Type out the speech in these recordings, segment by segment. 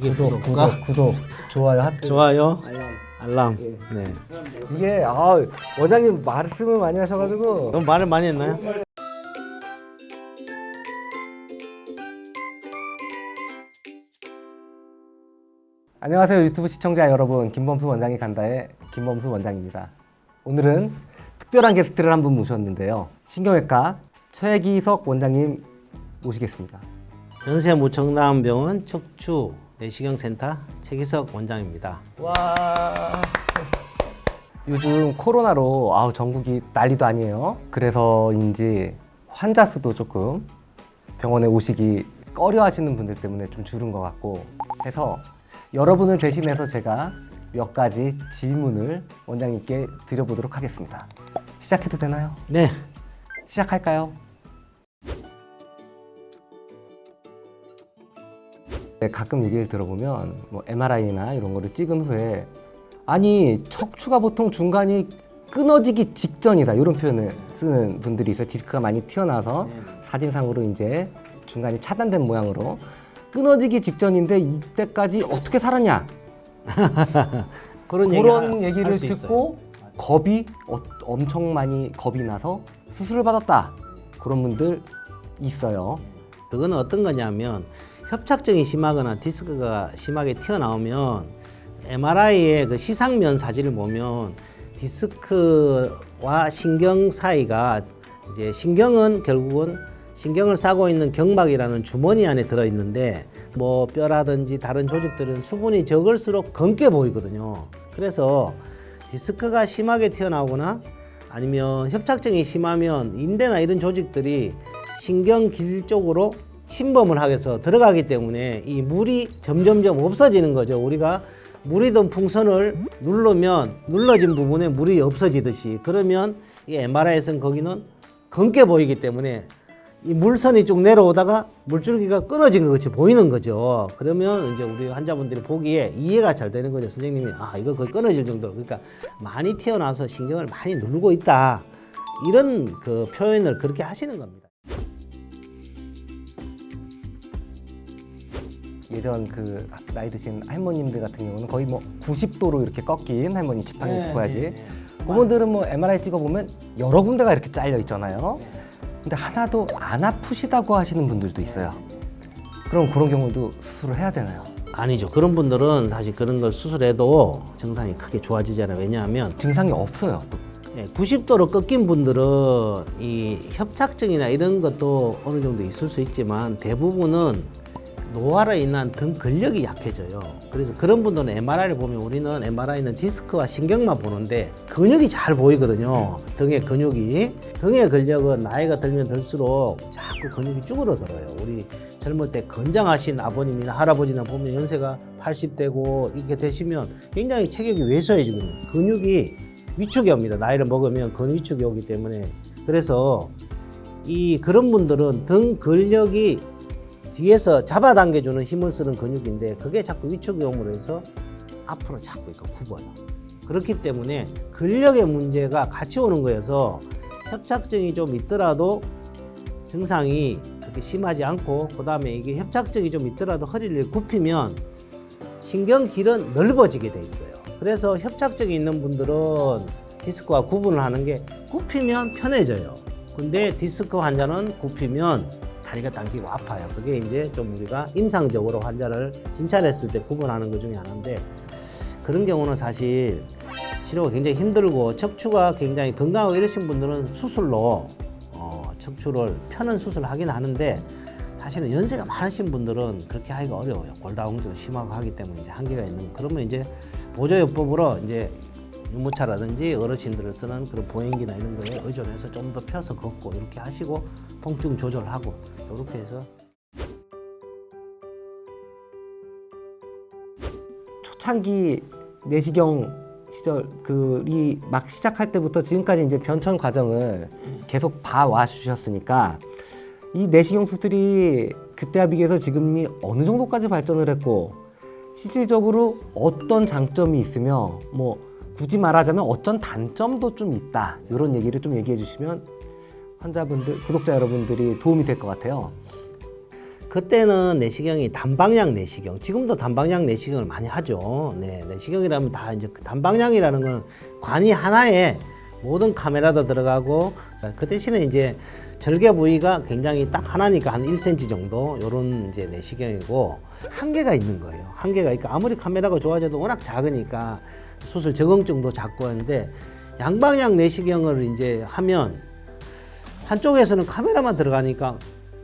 구독, 구독, 구독, 좋아요, 하트. 좋아요. 알람. 알람. 예. 네. 이게 아 원장님 말씀을 많이 하셔가지고 너무 말을 많이 했나요? 안녕하세요 유튜브 시청자 여러분 김범수 원장이 간다의 김범수 원장입니다. 오늘은 특별한 게스트를 한 분 모셨는데요. 신경외과 최기석 원장님 모시겠습니다. 연세 무청남병원 척추 내시경센터 최기석 원장입니다. 와. 요즘 코로나로 아우 전국이 난리도 아니에요. 그래서인지 환자 수도 조금 병원에 오시기 꺼려 하시는 분들 때문에 좀 줄은 것 같고 해서 여러분을 대신해서 제가 몇 가지 질문을 원장님께 드려보도록 하겠습니다. 시작해도 되나요? 네. 시작할까요? 가끔 얘기를 들어보면 뭐 MRI나 이런 거를 찍은 후에 아니 척추가 보통 중간이 끊어지기 직전이다. 이런 표현을 쓰는 분들이 있어요. 디스크가 많이 튀어나와서 사진상으로 이제 중간이 차단된 모양으로 끊어지기 직전인데 이때까지 어떻게 살았냐? 그런, 그런 얘기 있어요. 듣고 겁이 어- 엄청 많이 겁이 나서 수술을 받았다. 그런 분들 있어요. 그거는 어떤 거냐면 협착증이 심하거나 디스크가 심하게 튀어나오면 MRI의 그 시상면 사진을 보면 디스크와 신경 사이가 이제 신경은 결국은 신경을 싸고 있는 경막이라는 주머니 안에 들어 있는데 뭐 뼈라든지 다른 조직들은 수분이 적을수록 검게 보이거든요. 그래서 디스크가 심하게 튀어나오거나 아니면 협착증이 심하면 인대나 이런 조직들이 신경 길 쪽으로 침범을 하게서 들어가기 때문에 이 물이 점점점 없어지는 거죠. 우리가 물이던 풍선을 누르면 눌러진 부분에 물이 없어지듯이 그러면 이 MRI에서는 거기는 검게 보이기 때문에 이 물선이 쭉 내려오다가 물줄기가 끊어진 것 같이 보이는 거죠. 그러면 이제 우리 환자분들이 보기에 이해가 잘 되는 거죠. 선생님이 아 이거 거의 끊어질 정도. 그러니까 많이 튀어나와서 신경을 많이 누르고 있다. 이런 그 표현을 그렇게 하시는 겁니다. 예전 그 나이 드신 할머님들 같은 경우는 거의 뭐 90도로 이렇게 꺾인 할머니 지팡이 네, 짚어야지. 네, 네. 그분들은 뭐 MRI 찍어보면 여러 군데가 이렇게 잘려 있잖아요. 근데 하나도 안 아프시다고 하시는 분들도 있어요. 그럼 그런 경우도 수술을 해야 되나요? 아니죠. 그런 분들은 사실 그런 걸 수술해도 증상이 크게 좋아지잖아요. 왜냐하면 증상이 없어요. 또. 예, 90도로 꺾인 분들은 이 협착증이나 이런 것도 어느 정도 있을 수 있지만 대부분은 노화로 인한 등 근력이 약해져요. 그래서 그런 분들은 MRI를 보면 우리는 MRI는 디스크와 신경만 보는데 근육이 잘 보이거든요. 등의 근육이. 등의 근력은 나이가 들면 들수록 자꾸 근육이 쭈그러들어요. 우리 젊을 때 건장하신 아버님이나 할아버지나 보면 연세가 80대고 이렇게 되시면 굉장히 체격이 왜소해지거든요. 근육이 위축이 옵니다. 나이를 먹으면 근 위축이 오기 때문에 그래서 이 그런 분들은 등 근력이 뒤에서 잡아당겨주는 힘을 쓰는 근육인데 그게 자꾸 위축이 옴으로 해서 앞으로 자꾸 이렇게 굽어요. 그렇기 때문에 근력의 문제가 같이 오는 거여서 협착증이 좀 있더라도 증상이 그렇게 심하지 않고 그 다음에 이게 협착증이 좀 있더라도 허리를 굽히면 신경길은 넓어지게 돼 있어요. 그래서 협착증이 있는 분들은 디스크와 구분을 하는 게 굽히면 편해져요. 근데 디스크 환자는 굽히면 다리가 당기고 아파요. 그게 이제 좀 우리가 임상적으로 환자를 진찰했을 때 구분하는 것 중에 하나인데 그런 경우는 사실 치료가 굉장히 힘들고 척추가 굉장히 건강하고 이러신 분들은 수술로 어, 척추를 펴는 수술을 하긴 하는데 사실은 연세가 많으신 분들은 그렇게 하기가 어려워요. 골다공증 심하고 하기 때문에 이제 한계가 있는. 그러면 이제 보조요법으로 이제 유모차라든지 어르신들을 쓰는 그런 보행기나 이런 거에 의존해서 좀 더 펴서 걷고 이렇게 하시고 통증 조절하고 이렇게 해서. 초창기 내시경 시절 그이 막 시작할 때부터 지금까지 이제 변천 과정을 계속 봐와 주셨으니까 이 내시경 수술이 그때와 비교해서 지금이 어느 정도까지 발전을 했고 실질적으로 어떤 장점이 있으며 뭐 굳이 말하자면 어떤 단점도 좀 있다 이런 얘기를 좀 얘기해 주시면 환자분들 구독자 여러분들이 도움이 될 것 같아요. 그때는 내시경이 단방향 내시경, 지금도 단방향 내시경을 많이 하죠. 네, 내시경이라면 다 이제 그 단방향이라는 건 관이 하나에 모든 카메라도 들어가고 그 대신에 이제 절개 부위가 굉장히 딱 하나니까 한 1cm 정도 요런 이제 내시경이고 한계가 있는 거예요. 한계가 있고 아무리 카메라가 좋아져도 워낙 작으니까 수술 적응증도 작고 하는데 양방향 내시경을 이제 하면 한쪽에서는 카메라만 들어가니까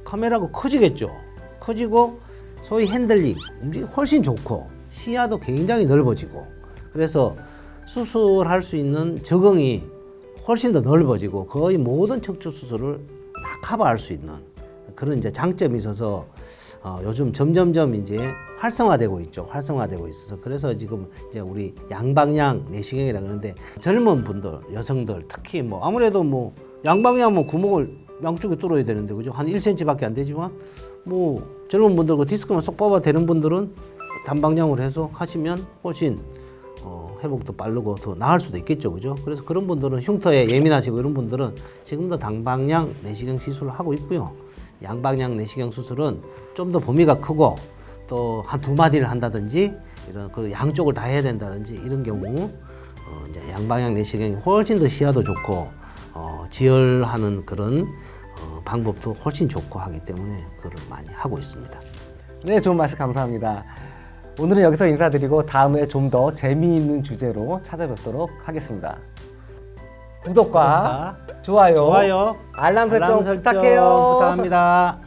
카메라가 커지겠죠. 커지고 소위 핸들링 움직이 훨씬 좋고 시야도 굉장히 넓어지고 그래서 수술할 수 있는 적응이 훨씬 더 넓어지고 거의 모든 척추 수술을 다 커버할 수 있는 그런 이제 장점이 있어서 어, 요즘 점점점 이제 활성화되고 있죠. 활성화되고 있어서 그래서 지금 이제 우리 양방향 내시경이라 그러는데 젊은 분들, 여성들 특히 뭐 아무래도 뭐 양방향 뭐 구멍을 양쪽에 뚫어야 되는데 그죠? 한 1cm밖에 안 되지만 뭐 젊은 분들 그 디스크만 쏙 뽑아 되는 분들은 단방향으로 해서 하시면 훨씬 어, 회복도 빠르고 더 나을 수도 있겠죠, 그죠? 그래서 그런 분들은 흉터에 예민하시고 이런 분들은 지금도 단방향 내시경 시술을 하고 있고요. 양방향 내시경 수술은 좀 더 범위가 크고 또 한 두 마디를 한다든지 이런 그 양쪽을 다 해야 된다든지 이런 경우 어, 이제 양방향 내시경이 훨씬 더 시야도 좋고 어, 지혈하는 그런 어, 방법도 훨씬 좋고 하기 때문에 그걸 많이 하고 있습니다. 네, 좋은 말씀 감사합니다. 오늘은 여기서 인사드리고 다음에 좀 더 재미있는 주제로 찾아뵙도록 하겠습니다. 구독과 좋아요, 좋아요, 알람 설정 부탁해요. 부탁합니다.